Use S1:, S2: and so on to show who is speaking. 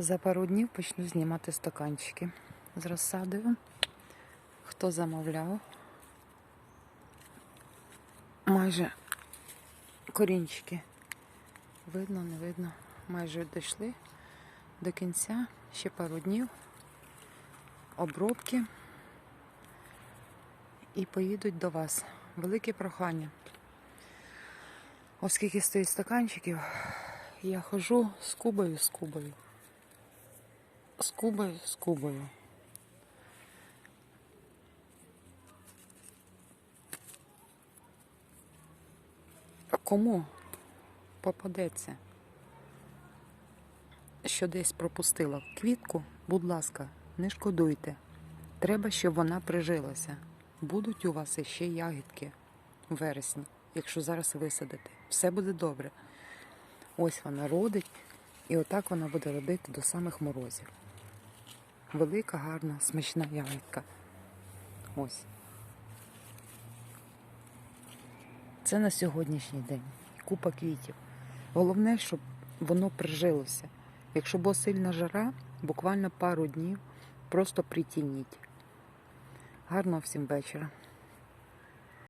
S1: За пару днів почну знімати стаканчики з розсадою. Хто замовляв? Майже корінчики. Видно, не видно. Майже дійшли до кінця. Ще пару днів. Обробки. І поїдуть до вас. Велике прохання. Оскільки стоїть стаканчиків, я хожу з кубою, з кубою. З кубою, з кубою. Кому попадеться, що десь пропустила квітку, будь ласка, не шкодуйте. Треба, щоб вона прижилася. Будуть у вас іще ягідки в вересні, якщо зараз висадите. Все буде добре. Ось вона родить, і отак вона буде робити до самих морозів. Велика, гарна, смачна ягідка. Ось. Це на сьогоднішній день. Купа квітів. Головне, щоб воно прижилося. Якщо була сильна жара, буквально пару днів просто притініть. Гарного всім вечора.